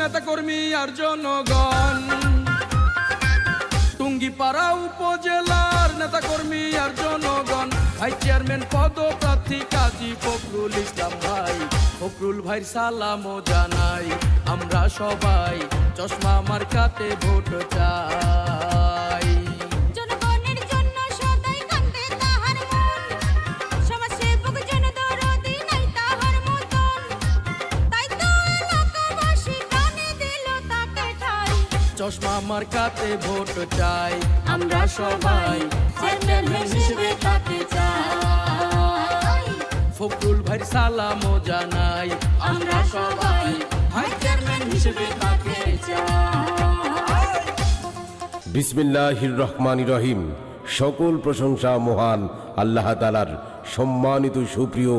নেতা কর্মী আর জনগণ। টুঙ্গিপাড়া উপজেলার নেতা কর্মী আর জনগণ। ভাই চেয়ারম্যান, পদপ্রার্থী কাজী ফখরুল ইসলাম ভাই। ফখরুল ভাই সালামও জানাই, আমরা সবাই চশমা মার্কাতে ভোট চাই। চশমা মার্কাতে ভোট চাই। আমরা সবাই হিসেবে তাকে চাই। ফখরুল ভাই সালামও জানাই। আমরা সবাই ভাই চেয়ারম্যান হিসেবে তাকে চাই। বিসমিল্লাহির রহমান রহিম। সকল প্রশংসা মহান আল্লাহ তালার সম্মানিত সুপ্রিয়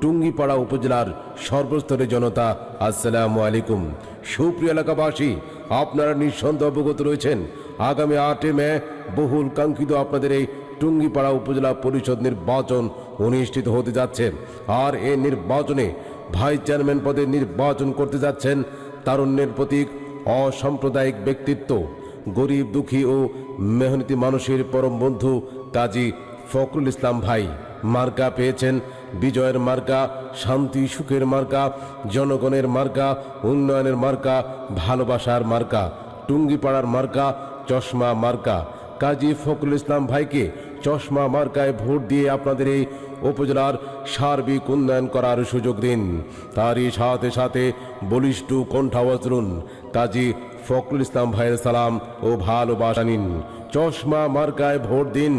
টুঙ্গিপাড়া উপজেলার সর্বস্তরের জনতা আসসালামু আলাইকুম। সুপ্রিয় এলাকাবাসী আপনারা নিঃসন্দেহ অবগত রয়েছেন, আগামী আটে মে বহুল কাঙ্ক্ষিত আপনাদের এই টুঙ্গিপাড়া উপজেলা পরিষদ নির্বাচন অনুষ্ঠিত হতে যাচ্ছে। আর এই নির্বাচনে ভাইস চেয়ারম্যান পদে নির্বাচন করতে যাচ্ছেন তারুণ্যের প্রতীক, অসাম্প্রদায়িক ব্যক্তিত্ব, গরিব দুঃখী ও মেহনতি মানুষের পরম বন্ধু কাজী ফখরুল ইসলাম ভাই। মার্কা পেয়েছেন। বিজয়ের মার্কা, শান্তি, সুখের মার্কা, জনগণের মার্কা, উন্নয়নের মার্কা, ভালোবাসার মার্কা, টুঙ্গিপাড়ার মার্কা, চশমা মার্কা। কাজী ফখরুল ইসলাম ভাইকে চশমা মার্কায় ভোট দিয়ে আপনাদের এই উপজেলার সার্বিক উন্নয়ন করার সুযোগ দিন। তারই সাথে সাথে বলিষ্ঠ কণ্ঠাবজ্রুন কাজী ফখরুল ইসলাম ভাইয়ের সালাম ও ভালোবাসা নিন। চশমা মার্কায় ভোট দিন।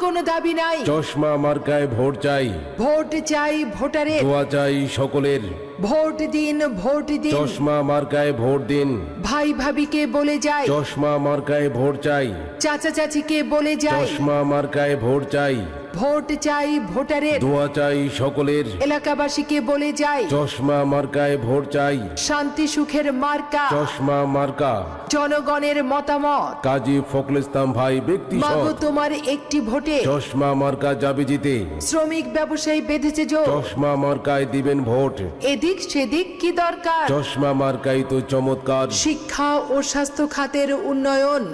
কোনো দাবি নাই। চশমা মার্কায় ভোট চাই। ভোট চাই ভোটারের দোয়া চাই সকলের। ভোট দিন ভোট দিন। চশমা মার্কায় ভোট দিন। ভাই ভাবিকে বলে যাই। চশমা মার্কায় ভোট চাই। চাচা চাচিকে বলে যাই। চশমা মার্কায় ভোট চাই। ভোট চাই ভোটারের। দোয়া চাই সকলের। এলাকাবাসীকে বলে যাই। চশমা মার্কায় ভোট চাই। শান্তি সুখের মার্কা। চশমা মার্কা। জনগণের মতামত। কাজী ফখরুল ইসলাম ভাই ব্যক্তি মাগো তোমার একটি ভোটে। চশমা মার্কা যাবে জিতে। শ্রমিক ব্যবসায়ী বেঁধেছে জো চশমা মার্কায় দিবেন ভোট। এদিক সেদিক কি দরকার? চশমা মার্কাই তো চমৎকার। শিক্ষা ও স্বাস্থ্য খাতের উন্নয়ন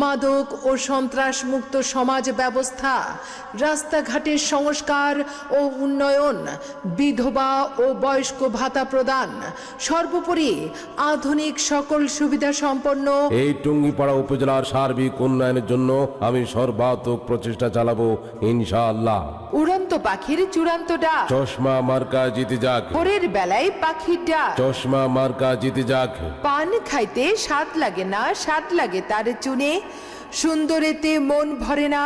মাদক ও সন্ত্রাস মুক্ত সমাজ ব্যবস্থা রাস্তাঘাটের সংস্কার ও উন্নয়ন বিধবা ও বয়স্ক ভাতা প্রদান সর্বোপরি আধুনিক সকল সুবিধা সম্পন্ন। এই টুঙ্গিপাড়া উপজেলার সার্বিক উন্নয়নের জন্য আমি সর্বাত্মক প্রচেষ্টা চালাবো ইনশাআল্লাহ। উড়ন্ত পাখির চূড়ান্ত ডাক। চশমা মার্কা জিতে যাক। ভোরের বেলায় পাখির ডাক। চশমা মার্কা জিতে যাক। পান খাইতে স্বাদ লাগে না স্বাদ লাগে তার চুনে। সুন্দরেতে মন ভরে না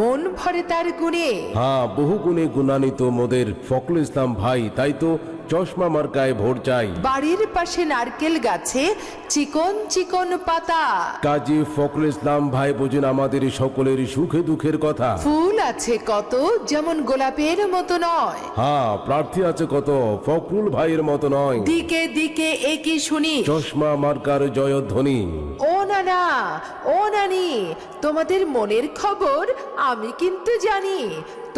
মন ভরে তার গুণে। হ্যাঁ বহু গুণে গুণান্বিত মোদের ফখরুল ইসলাম ভাই তাই তো চশমা মার্কায় ভোট চাই। বাড়ির পাশে নারকেল গাছে চিকন চিকন পাতা। কাজী ফখরুল ইসলাম ভাই বোঝেন আমাদের সকলের সুখে দুঃখের কথা। ফুল আছে কত যেমন গোলাপের মতো নয়। হ্যাঁ প্রার্থী আছে কত ফখরুল ভাইয়ের মতো নয়। দিকে দিকে একই শুনি। চশমা মার্কার জয়ধ্বনি। ও নানা ও নানি তোমাদের মনের খবর আমি কিন্তু জানি।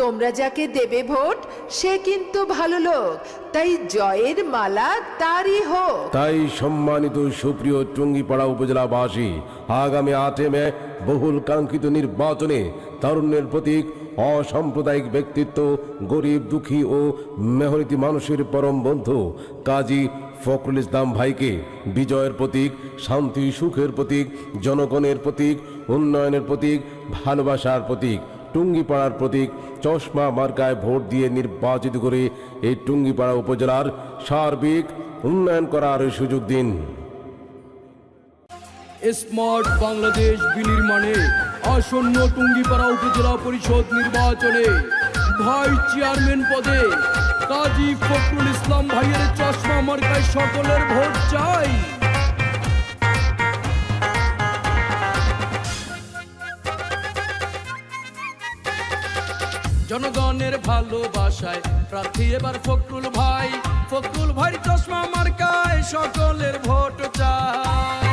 তোমরা যাকে দেবে ভোট, সে কিন্তু ভালো লোক, তাই জয়ের মালা তারই হোক। তাই সম্মানিত সুপ্রিয় টুঙ্গিপাড়া উপজেলাবাসী, আগামী আটে মে বহুল কাঙ্ক্ষিত নির্বাচনে তারুণ্যের প্রতীক, অসাম্প্রদায়িক ব্যক্তিত্ব, গরিব দুঃখী ও মেহনতি মানুষের পরম বন্ধু কাজী ফখরুল ইসলাম ভাইকে বিজয়ের প্রতীক, শান্তি, সুখের প্রতীক, জনগণের প্রতীক, উন্নয়নের প্রতীক, ভালোবাসার প্রতীক, টুঙ্গিপাড়ার প্রতীক, চশমা মার্কায় ভোট দিয়ে নির্বাচিত করে এই টুঙ্গিপাড়া উপজেলার সার্বিক উন্নয়ন করার সুযোগ দিন। স্মার্ট বাংলাদেশ বিনির্মাণে আসন্ন টুঙ্গিপাড়া উপজেলা পরিষদ নির্বাচনে ভাই চেয়ারম্যান পদে কাজী ফখরুল ইসলাম ভাইয়ের চশমা মার্কায় সকলের ভোট চাই। জনগণের ভালোবাসায় প্রার্থী এবার ফখরুল ভাই। ফখরুল ভাই চশমা মার্কায় সকলের ভোট চাই।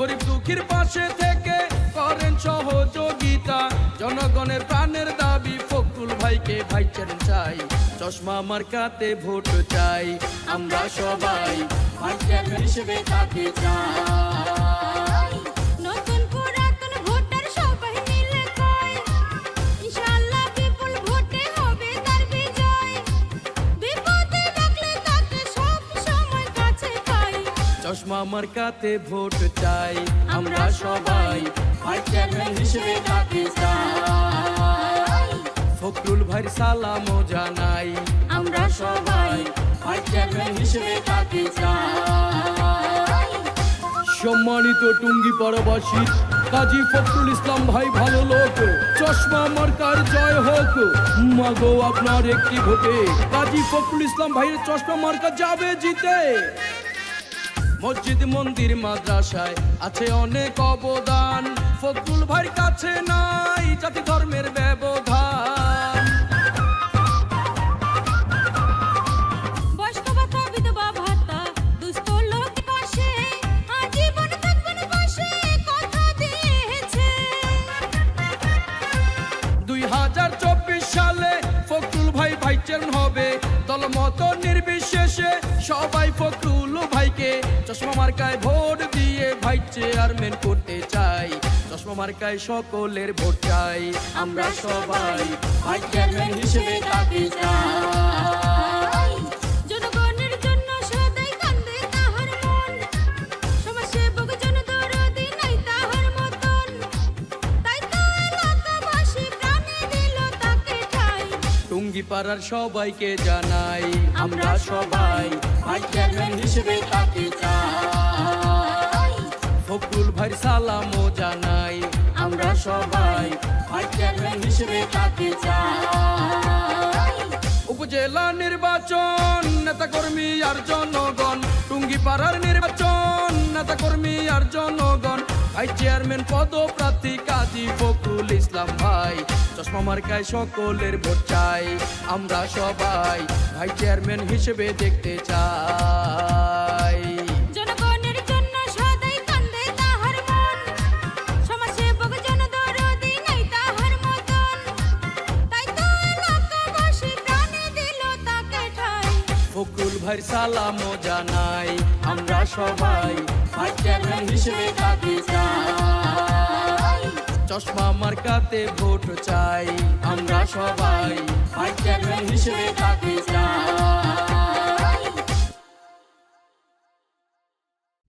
গরিব দুঃখীর পাশে থেকে করেন সহযোগিতা। জনগণের প্রাণের দাবি ফকরুল ভাইকে ভাই চেন চাই। চশমা আমার কাতে ভোট চাই, আমরা সবাই ভাই হিসেবে তাকে চাই। চশমা কাতে ভোট চাই। আমরা সবাই ভাই চেয়ারম্যান হিসেবে তাকে চাই। ফখরুল ভাইয়ের সালামও জানাই। আমরা সবাই ভাই চেয়ারম্যান হিসেবে তাকে চাই। সম্মানিত টুঙ্গি পাড়াবাসী কাজী ফখরুল ইসলাম ভাই ভালো লোক চশমা মার্কার জয় হোক। মাগো আপনার একটি ভোটে কাজী ফখরুল ইসলাম ভাইয়ের চশমা মার্কা যাবে জিতে। মসজিদ মন্দির মাদ্রাসায় আছে অনেক অবদান। ফখরুল ভাইয়ের কাছে নাই জাতি ধর্মের ব্যবধান। দুই হাজার চব্বিশ সালে ফখরুল ভাই ভাই চেয়ারম্যান হবে। দলমত নির্বিশেষে সবাই ফখরুল মার্কায় ভোট দিয়ে ভাই চেয়ারম্যান করতে চাই। চশমা মার্কায় সকলের ভোট চাই। আমরা সবাই ভাই চেয়ারম্যান হিসেবে তাকে চাই। জনগণের জন্য সদাই কান্দে তাহার মন। সমাজসেবক জনদরদি নাই তাহার মতন। তাই তো এলাকাবাসী প্রাণে দিল তাকে ঠাই। টুঙ্গি পাড়ার সবাইকে জানাই আমরা সবাই ভাই চেয়ারম্যান হিসেবে তাকে নির্বাচন নেতা কর্মী আর জনগণ। টুঙ্গি পাড়ার নির্বাচন, নেতাকর্মী আর জনগণ। ভাই চেয়ারম্যান, পদপ্রার্থী কাজী ফখরুল ইসলাম ভাই। চশমা মার্কায় সকলের ভোট চাই, আমরা সবাই ভাই চেয়ারম্যান হিসেবে দেখতে চাই। সালামও জানাই, আমরা সবাই ভাই চেয়ারম্যান হিসেবে তাকে চাই। চশমা মার্কাতে ভোট চাই, আমরা সবাই ভাই চেয়ারম্যান হিসেবে তাকে চাই।